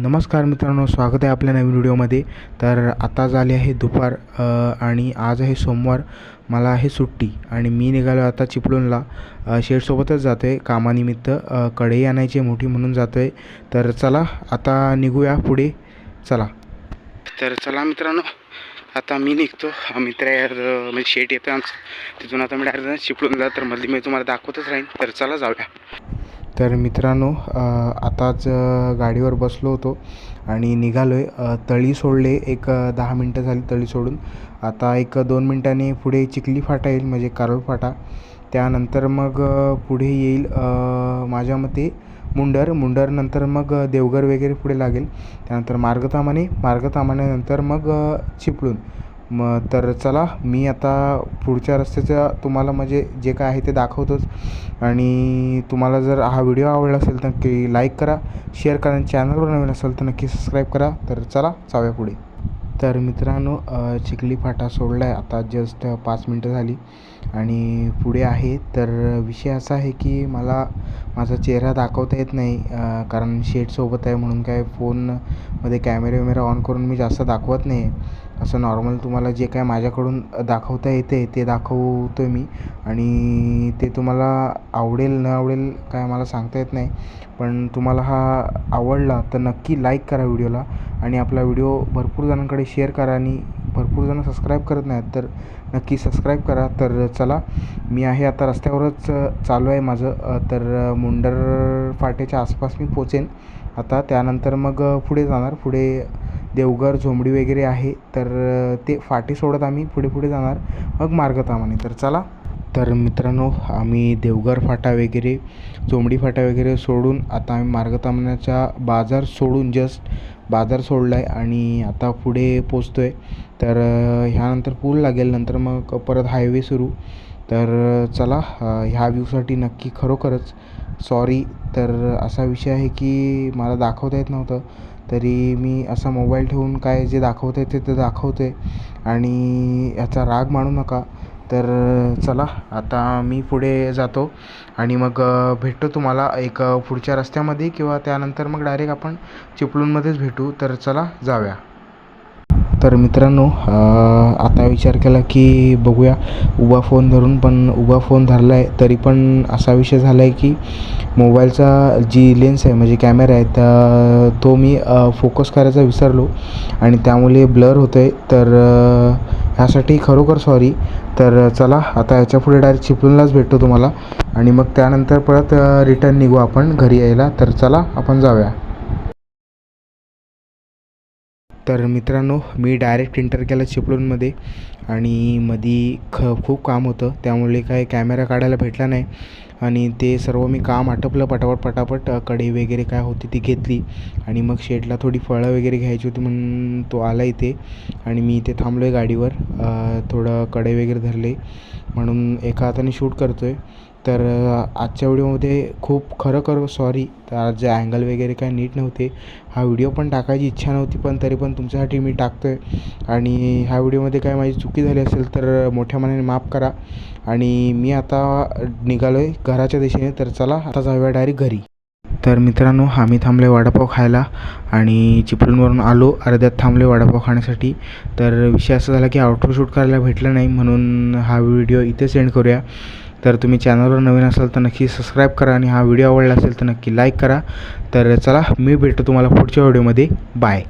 नमस्कार मित्रांनो स्वागत आहे आपल्या नवीन व्हिडिओमध्ये. तर आता झाली आहे दुपार आणि आज आहे सोमवार. मला आहे सुट्टी आणि मी निघालो आता चिपळूणला. शेडसोबतच जातो आहे कामानिमित्त कढई आणायची आहे मोठी म्हणून जातो आहे तर चला आता निघूया पुढे. चला. तर चला मित्रांनो आता मी निघतो. मित्र आहे म्हणजे शेट येतो आमचं. तिथून आता मी डायरेक्ट चिपळूणला तर मधली मी तुम्हाला दाखवतच राहीन. तर चला जाऊया. तर मित्रांनो आताच गाडीवर बसलो होतो आणि निघालो आहे तळी सोडले. एक दहा मिनटं झाली तळी सोडून. आता एक दोन मिनटांनी पुढे चिखली फाटा येईल म्हणजे कारळ फाटा. त्यानंतर मग पुढे येईल माझ्या मते मुंडर. मुंडरनंतर मग देवघर वगैरे पुढे लागेल. त्यानंतर मार्गतामाने मार्गतामानेनंतर मग चिपळूण. मग तर चला मी आता पुढच्या रस्त्याचं तुम्हाला म्हणजे जे काय आहे ते दाखवतोच. आणि तुम्हाला जर हा व्हिडिओ आवडला असेल तर नक्की लाईक करा शेअर करा आणि चॅनलवर नवीन असेल तर नक्की सबस्क्राईब करा. तर चला जाऊया पुढे. तर मित्रांनो चिखली फाटा सोडला आहे आता जस्ट पाच मिनटं झाली. आणि पुढे आहे. तर विषय असा आहे की मला माझा चेहरा दाखवता येत नाही. कारण शेडसोबत आहे म्हणून काय फोनमध्ये कॅमेरा वॅमेरा ऑन करून मी जास्त दाखवत नाही. असं नॉर्मल तुम्हाला जे काय माझ्याकडून दाखवता येते ते दाखवतो आहे मी. आणि ते तुम्हाला आवडेल न आवडेल काय मला सांगता येत नाही. पण तुम्हाला हा आवडला तर नक्की लाईक करा व्हिडिओला. आणि आपला व्हिडिओ भरपूर जणांकडे शेअर करा आणि भरपूर जणं सबस्क्राईब करत नाहीत तर नक्की सबस्क्राईब करा. तर चला मी आहे आता रस्त्यावरच चालू आहे माझं. तर मुंडर फाट्याच्या आसपास मी पोचेन. आता त्यानंतर मग पुढे जाणार. पुढे देवघर झोंबडी वगैरे आहे तर ते फाटी सोडत आम्ही पुढे पुढे जाणार. मग मार्गतामाने तर चला. तर मित्रांनो आम्ही देवघर फाटा वगैरे चोंबडी फाटा वगैरे सोडून आता आम्ही मार्गतामानाचा बाजार सोडून जस्ट बाजार सोडला आहे आणि आता पुढे पोचतो आहे तर ह्यानंतर पूल लागेल नंतर मग परत हायवे सुरू. तर चला ह्या व्ह्यूसाठी नक्की खरोखरच सॉरी तर असा विषय आहे की मला दाखवता येत नव्हतं. तरी मी असा मोबाईल ठेवून काय जे दाखवता येते ते दाखवतो. आहे आणि याचा राग मानू नका. तर चला आता मी पुढे जातो. आणि मग भेटतो तुम्हाला एक पुढच्या रस्त्यामध्ये किंवा त्यानंतर मग डायरेक्ट आपण चिपळूणमध्येच भेटू. तर चला जाऊया. तर मित्रांनो आता विचार केला की बघूया उभा फोन धरून पण उभा फोन धरला आहे तरी पण असा विषय झाला आहे की मोबाईलचा जी लेन्स आहे म्हणजे कॅमेरा आहे त्या तो मी फोकस करायचा विसरलो आणि त्यामुळे ब्लर होतं आहे तर ह्यासाठी खरोखर सॉरी. तर चला आता याच्यापुढे डायरेक्ट चिपळूणलाच भेटतो तुम्हाला. आणि मग त्यानंतर परत रिटर्न निघू आपण घरी यायला. तर चला आपण जाऊया. तर मित्रांनो मी डायरेक्ट इंटर केला चिपळूणमध्ये आणि मधी ख खूप काम होतं. त्यामुळे काय कॅमेरा काढायला भेटला नाही. आणि ते सर्व मी काम आटपलं पटापट पटापट. कढई वगैरे काय होती ती घेतली. आणि मग शेडला थोडी फळं वगैरे घ्यायची होती म्हणून तो आला इथे. आणि मी इथे थांबलो आहे गाडीवर थोडं कढई वगैरे धरले. म्हणून एका हाताने शूट करतो आहे तर आजच्या व्हिडिओमध्ये खूप खरं खरं सॉरी तर आज जे अँगल वगैरे काय नीट नव्हते हा व्हिडिओ पण टाकायची इच्छा नव्हती पण तरी पण तुमच्यासाठी मी टाकतो आहे आणि ह्या व्हिडिओमध्ये काय माझी चुकी झाली असेल तर मोठ्या मनाने माफ करा. आणि मी आता निघालो आहे घराच्या दिशेने तर चला आता जाऊया डायरेक्ट घरी. तर मित्रांनो आम्ही थांबले वडापाव खायला आणि चिपळूणवरून आलो अर्ध्यात थांबले वडापाव खाण्यासाठी. तर विषय असा झाला की आउटरो शूट करायला भेटलं नाही म्हणून हा व्हिडिओ इथे सेंड करूया. तर तुम्ही चॅनलवर नवीन असाल तर नक्की सबस्क्राईब करा आणि हा व्हिडिओ आवडला असेल तर नक्की लाईक करा. तर चला मी भेटतो तुम्हाला पुढच्या व्हिडिओमध्ये बाय